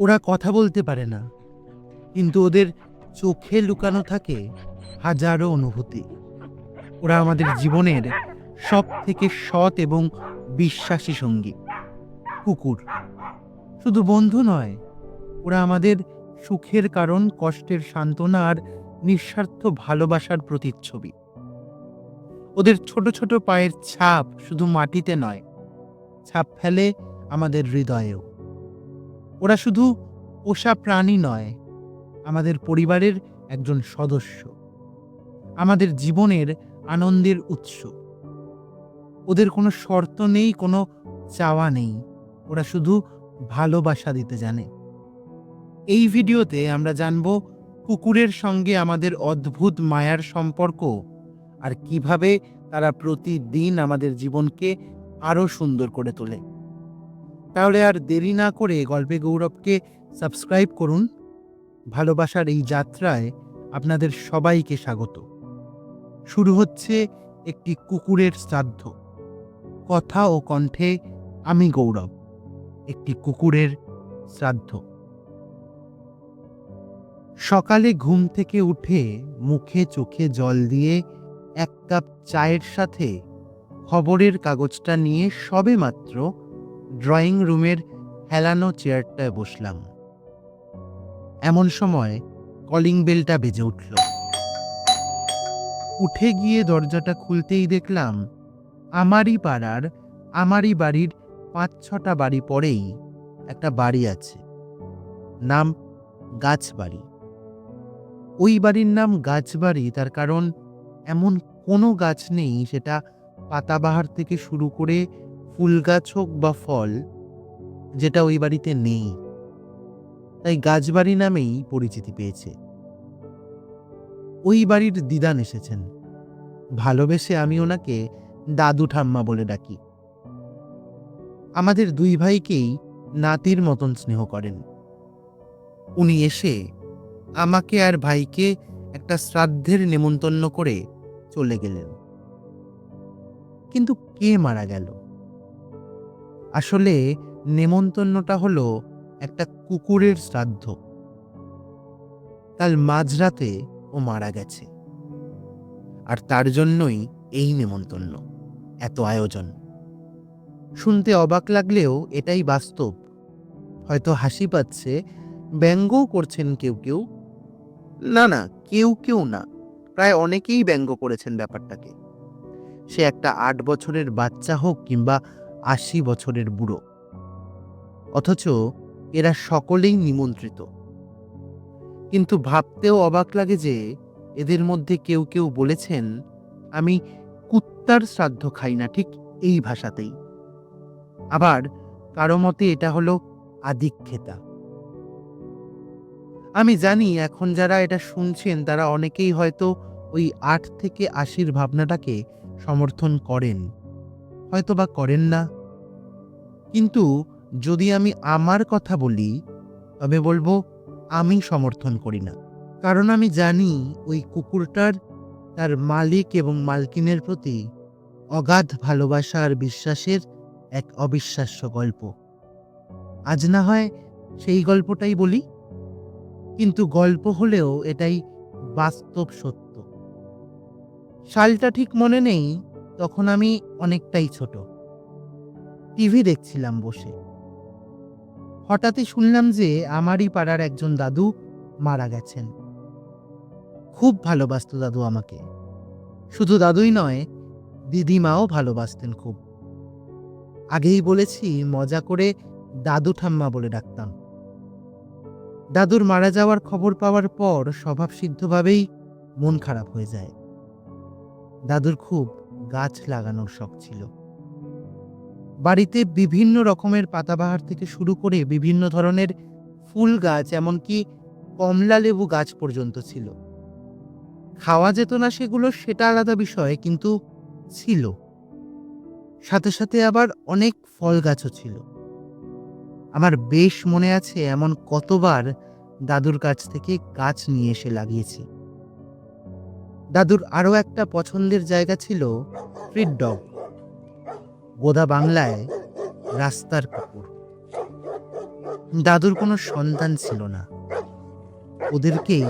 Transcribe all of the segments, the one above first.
ওরা কথা বলতে পারে না। কিন্তু ওদের চোখে লুকানো থাকে হাজারো অনুভূতি। ওরা আমাদের জীবনের সব থেকে সৎ এবং বিশ্বাসী সঙ্গী। কুকুর। শুধু বন্ধু নয়, ওরা আমাদের সুখের কারণ, কষ্টের সান্ত্বনা আর নিঃস্বার্থ ভালোবাসার প্রতিচ্ছবি। ওদের ছোট ছোট পায়ের ছাপ শুধু মাটিতে নয়, ছাপ ফেলে আমাদের হৃদয়েও। ওরা শুধু পোষা প্রাণী নয়, আমাদের পরিবারের একজন সদস্য। আমাদের জীবনের আনন্দের উৎস। ওদের কোনো শর্ত নেই, কোনো চাওয়া নেই। ওরা শুধু ভালোবাসা দিতে জানে। এই ভিডিওতে আমরা জানব কুকুরের সঙ্গে আমাদের অদ্ভুত মায়ার সম্পর্ক আর কীভাবে তারা প্রতিদিন আমাদের জীবনকে আরও সুন্দর করে তোলে। তাহলে আর দেরি না করে গল্পে গৌরবকে সাবস্ক্রাইব করুন। ভালোবাসার এই যাত্রায় আপনাদের সবাইকে স্বাগত। শুরু হচ্ছে একটি কুকুরের শ্রাদ্ধ। কথা ও কণ্ঠে আমি গৌরব, একটি কুকুরের শ্রাদ্ধ। সকালে ঘুম থেকে উঠে মুখে চোখে জল দিয়ে এক কাপ চায়ের সাথে খবরের কাগজটা নিয়ে সবেমাত্র ড্রয়িং রুমের হেলানো চেয়ারটায় বসলাম। এমন সময় কলিং বেলটা বেজে উঠল। উঠে গিয়ে দরজাটা খুলতেই দেখলাম আমারই পাড়ার, আমারই বাড়ির পাঁচ ছটা বাড়ি পরেই একটা বাড়ি আছে। নাম গাছবাড়ি। ওই বাড়ির নাম গাছবাড়ি, তার কারণ এমন কোনো গাছ নেই সেটা পাতাবাহার থেকে শুরু করে ফুল গাছ হোক বা ফল, যেটা ওই বাড়িতে নেই, তাই গাছবাড়ি নামেই পরিচিতি পেয়েছে। ওই বাড়ির দিদান এসেছেন। ভালোবেসে আমি ওনাকে দাদু ঠাম্মা বলে ডাকি। আমাদের দুই ভাইকেই নাতির মতন স্নেহ করেন। উনি এসে আমাকে আর ভাইকে একটা শ্রাদ্ধের নেমন্তন্ন করে চলে গেলেন। কিন্তু কে মারা গেল? আসলে নেমন্তন্নটা হলো একটা কুকুরের শ্রাদ্ধ। কাল মাঝরাতে ও মারা গেছে। আর তার জন্যই এই নেমন্তন্ন, এত আয়োজন। শুনতে অবাক লাগলেও এটাই বাস্তব। হয়তো হাসি পাচ্ছে, ব্যঙ্গও করছেন কেউ কেউ। না না, কেউ কেউ না, প্রায় অনেকেই ব্যঙ্গ করেছেন ব্যাপারটাকে। সে একটা আট বছরের বাচ্চা হোক কিংবা আশি বছরের বুড়ো। অথচ এরা সকলেই নিমন্ত্রিত। কিন্তু ভাবতেও অবাক লাগে যে এদের মধ্যে কেউ কেউ বলেছেন, আমি কুত্তার শ্রাদ্ধ খাই না, ঠিক এই ভাষাতেই। আবার কারও মতে এটা হলো আদিক্ষেতা। আমি জানি এখন যারা এটা শুনছেন, তারা অনেকেই হয়তো ওই আট থেকে আশির ভাবনাটাকে সমর্থন করেন। হয়তো বা করেন না কিন্তু যদি আমি আমার কথা বলি, তবে বলব আমি সমর্থন করি না। কারণ আমি জানি ওই কুকুরটার, তার মালিক এবং মালকিনের প্রতি অগাধ ভালোবাসা আর বিশ্বাসের এক অবিশ্বাস্য গল্প। আজ না হয় সেই গল্পটাই বলি। কিন্তু গল্প হলেও এটাই বাস্তব সত্য। সালটা ঠিক মনে নেই, তখন আমি অনেকটাই ছোট। টিভি দেখছিলাম বসে। হঠাৎই শুনলাম যে আমারই পাড়ার একজন দাদু মারা গেছেন। খুব ভালোবাসত দাদু আমাকে। শুধু দাদুই নয়, দিদিমাও ভালোবাসতেন খুব। আগেই বলেছি, মজা করে দাদু ঠাম্মা বলে ডাকতাম। দাদুর মারা যাওয়ার খবর পাওয়ার পর স্বভাবসিদ্ধভাবেই মন খারাপ হয়ে যায়। দাদুর খুব গাছ লাগানোর শখ ছিল। বাড়িতে বিভিন্ন রকমের পাতাবাহার থেকে শুরু করে বিভিন্ন ধরনের ফুল গাছ, এমনকি কমলা লেবু গাছ পর্যন্ত ছিল। খাওয়া যেত না সেগুলো সেটা আলাদা বিষয়, কিন্তু ছিল। সাথে সাথে আবার অনেক ফল গাছও ছিল। আমার বেশ মনে আছে এমন কতবার দাদুর কাছ থেকে গাছ নিয়ে এসে লাগিয়েছি। দাদুর আরও একটা পছন্দের জায়গা ছিল স্ট্রিট ডগ। গোদা বাংলায় রাস্তার কুকুর দাদুর কোনো সন্তান ছিল না। ওদেরকেই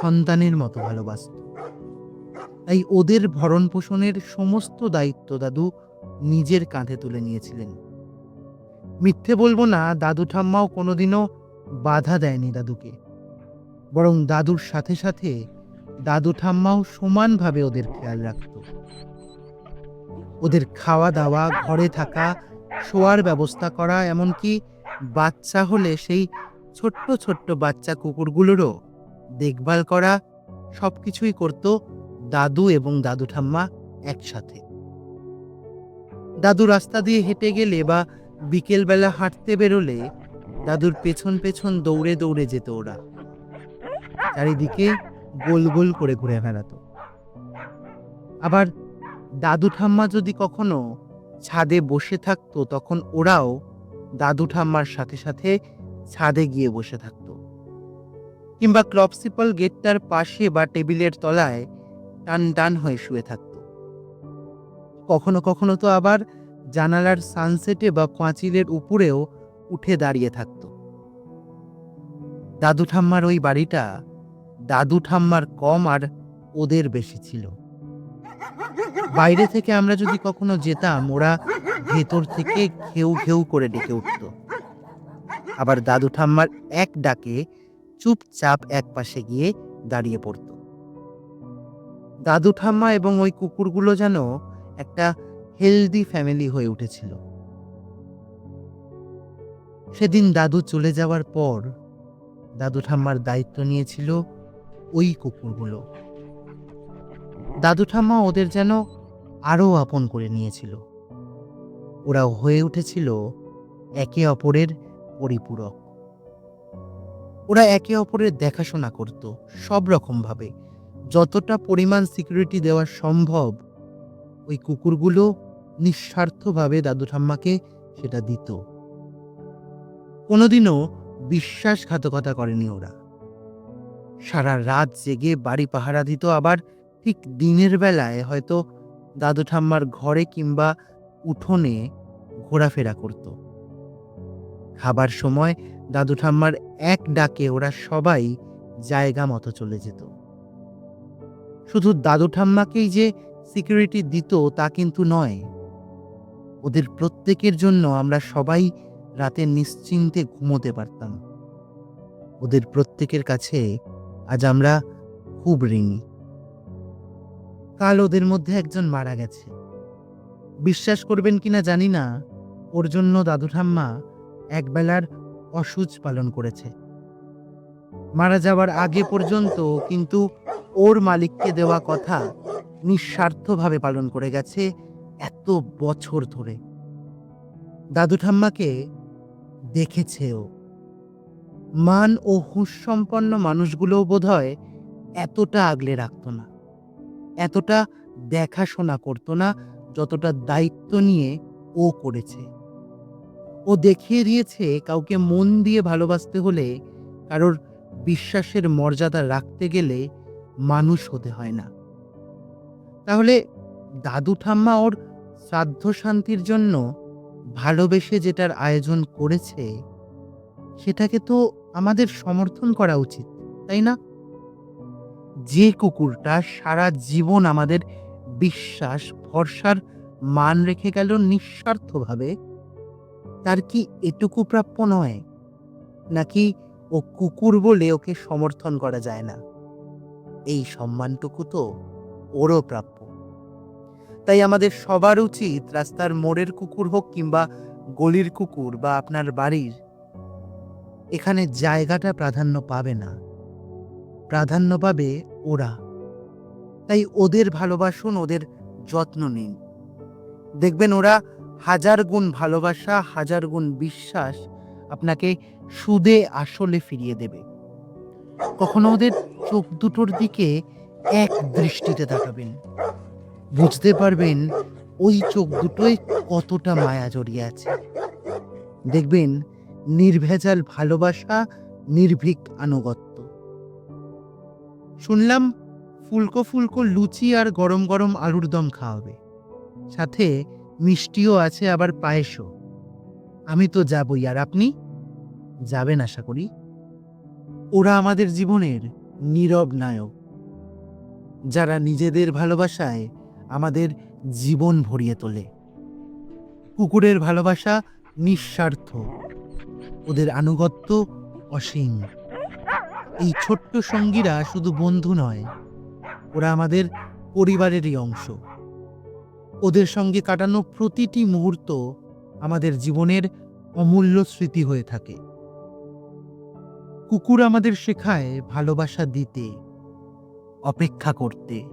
সন্তানের মতো ভালোবাসত। তাই ওদের ভরণ পোষণের সমস্ত দায়িত্ব দাদু নিজের কাঁধে তুলে নিয়েছিলেন। মিথ্যে বলব না, দাদু ঠাম্মাও কোনোদিনও বাধা দেয়নি দাদুকে। বরং দাদুর সাথে সাথে দাদু ঠাম্মাও সমানভাবে ওদের খেয়াল রাখত। ওদের খাওয়া দাওয়া, ঘরে থাকা, শোয়ার ব্যবস্থা করা, এমনকি বাচ্চা হলে সেই ছোট্ট ছোট্ট বাচ্চা কুকুরগুলোরও দেখভাল করা সব কিছুই করত দাদু এবং দাদু ঠাম্মা একসাথে। দাদু রাস্তা দিয়ে হেঁটে গেলে বা বিকেলবেলা হাঁটতে বেরোলে দাদুর পেছন পেছন দৌড়ে দৌড়ে যেত ওরা। চারিদিকে গোল গোল করে ঘুরে বেড়াতো। আবার দাদু ঠাম্মা যদি কখনো ছাদে বসে থাকতো, তখন ওরাও দাদু ঠাম্মার সাথে সাথে ছাদে গিয়ে বসে থাকতো। কিংবা ক্লপসিপল গেটটার পাশে বা টেবিলের তলায় টান টান হয়ে শুয়ে থাকতো। কখনো কখনো তো আবার জানালার সানসেটে বা পাঁচিলের উপরেও উঠে দাঁড়িয়ে থাকতো। দাদু ঠাম্মার ওই বাড়িটা দাদু ঠাম্মার কম আর ওদের বেশি ছিল। বাইরে থেকে আমরা যদি কখনো যেতাম, ওরা ভেতর থেকে ঘেউ ঘেউ করে ডেকে উঠত। আবার দাদু ঠাম্মার এক ডাকে চুপচাপ এক পাশে গিয়ে দাঁড়িয়ে পড়ত। দাদু ঠাম্মা এবং ওই কুকুরগুলো যেন একটা হেলদি ফ্যামিলি হয়ে উঠেছিল। সেদিন দাদু চলে যাওয়ার পর দাদু ঠাম্মার দায়িত্ব নিয়েছিল ওই কুকুরগুলো। দাদু ঠাম্মা ওদের যেন আরও আপন করে নিয়েছিল। ওরা হয়ে উঠেছিল একে অপরের পরিপূরক। ওরা একে অপরের দেখাশোনা করত সব রকমভাবে। যতটা পরিমাণ সিকিউরিটি দেওয়া সম্ভব, ওই কুকুরগুলো নিঃস্বার্থভাবে দাদু ঠাম্মাকে সেটা দিত। কোনোদিনও বিশ্বাসঘাতকতা করেনি ওরা। সারা রাত জেগে বাড়ি পাহারা দিত, আবার ঠিক দিনের বেলায় হয়তো দাদু ঠাম্মার ঘরে কিংবা উঠোনে ঘোরাফেরা করত। খাবার সময় দাদু ঠাম্মার এক ডাকে ওরা সবাই জায়গা মতো চলে যেত। শুধু দাদু ঠাম্মাকেই যে সিকিউরিটি দিত তা কিন্তু নয়। ওদের প্রত্যেকের জন্য আমরা সবাই রাতে নিশ্চিন্তে ঘুমোতে পারতাম। ওদের প্রত্যেকের কাছে আজ আমরা খুব ঋণী। কাল ওদের মধ্যে একজন মারা গেছে। বিশ্বাস করবেন কিনা জানি না, ওর জন্য দাদু ঠাম্মা একবেলার অসুচ পালন করেছে। মারা যাওয়ার আগে পর্যন্ত কিন্তু ওর মালিককে দেওয়া কথা নিঃস্বার্থভাবে পালন করে গেছে এত বছর ধরে। দাদু ঠাম্মাকে দেখেছে ও মান ও হুঁশ সম্পন্ন মানুষগুলোও বোধহয় এতটা আগলে রাখতো না। এতটা দেখাশোনা করতো না যতটা দায়িত্ব নিয়ে ও করেছে। ও দেখিয়ে দিয়েছে কাউকে মন দিয়ে ভালোবাসতে হলে কারোর বিশ্বাসের মর্যাদা রাখতে গেলে মানুষ হতে হয় না। তাহলে দাদু ঠাম্মা ওর শ্রাদ্ধ শান্তির জন্য ভালোবেসে যেটার আয়োজন করেছে, সেটাকে তো আমাদের সমর্থন করা উচিত, তাই না? যে কুকুরটা সারা জীবন আমাদের বিশ্বাস, ভরসার মান রেখে গেল নিঃস্বার্থভাবে, তার কি এটুকু প্রাপ্য নয়? নাকি ও কুকুর বলে ওকে সমর্থন করা যায় না? এই সম্মানটুকু তো ওরও প্রাপ্য। তাই আমাদের সবার উচিত রাস্তার মোড়ের কুকুর হোক কিংবা গলির কুকুর বা আপনার বাড়ির, এখানে জায়গাটা প্রাধান্য পাবে না। প্রাধান্য পাবে ওরা। তাই ওদের ভালোবাসুন, ওদের যত্ন নিন। দেখবেন ওরা হাজার গুণ ভালোবাসা, হাজার গুণ বিশ্বাস আপনাকে সুদে আসলে ফিরিয়ে দেবে। কখনো ওদের চোখ দুটোর দিকে এক দৃষ্টিতে তাকাবেন। বুঝতে পারবেন ওই চোখ দুটোয় কতটা মায়া জড়িয়ে আছে। দেখবেন নির্ভেজাল ভালোবাসা, নির্ভীক আনুগত্য। শুনলাম ফুলকো ফুলকো লুচি আর গরম গরম আলুর দম খাওয়াবে। সাথে মিষ্টিও আছে আবার পায়েসও। আমি তো যাবই, আর আপনি? যাবেন আশা করি। ওরা আমাদের জীবনের নীরব নায়ক। যারা নিজেদের ভালোবাসায় আমাদের জীবন ভরিয়ে তোলে। কুকুরের ভালোবাসা নিঃস্বার্থ। ওদের আনুগত্য অসীম। এই ছোট্ট সঙ্গীরা শুধু বন্ধু নয়, ওরা আমাদের পরিবারেরই অংশ। ওদের সঙ্গে কাটানো প্রতিটি মুহূর্ত আমাদের জীবনের অমূল্য স্মৃতি হয়ে থাকে। কুকুর আমাদের শেখায় ভালোবাসা দিতে, অপেক্ষা করতে,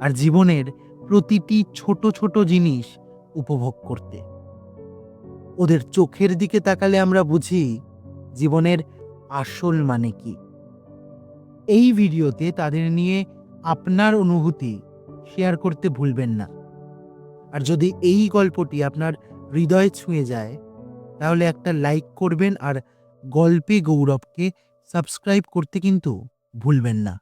আর জীবনের প্রতিটি ছোট ছোট জিনিস উপভোগ করতে। ওদের চোখের দিকে তাকালে আমরা বুঝি জীবনের আসল মানে কি। এই ভিডিওতে তাদের নিয়ে আপনার অনুভূতি শেয়ার করতে ভুলবেন না। আর যদি এই গল্পটি আপনার হৃদয় ছুঁয়ে যায়, তাহলে একটা লাইক করবেন আর গল্পে গৌরবকে সাবস্ক্রাইব করতে কিন্তু ভুলবেন না।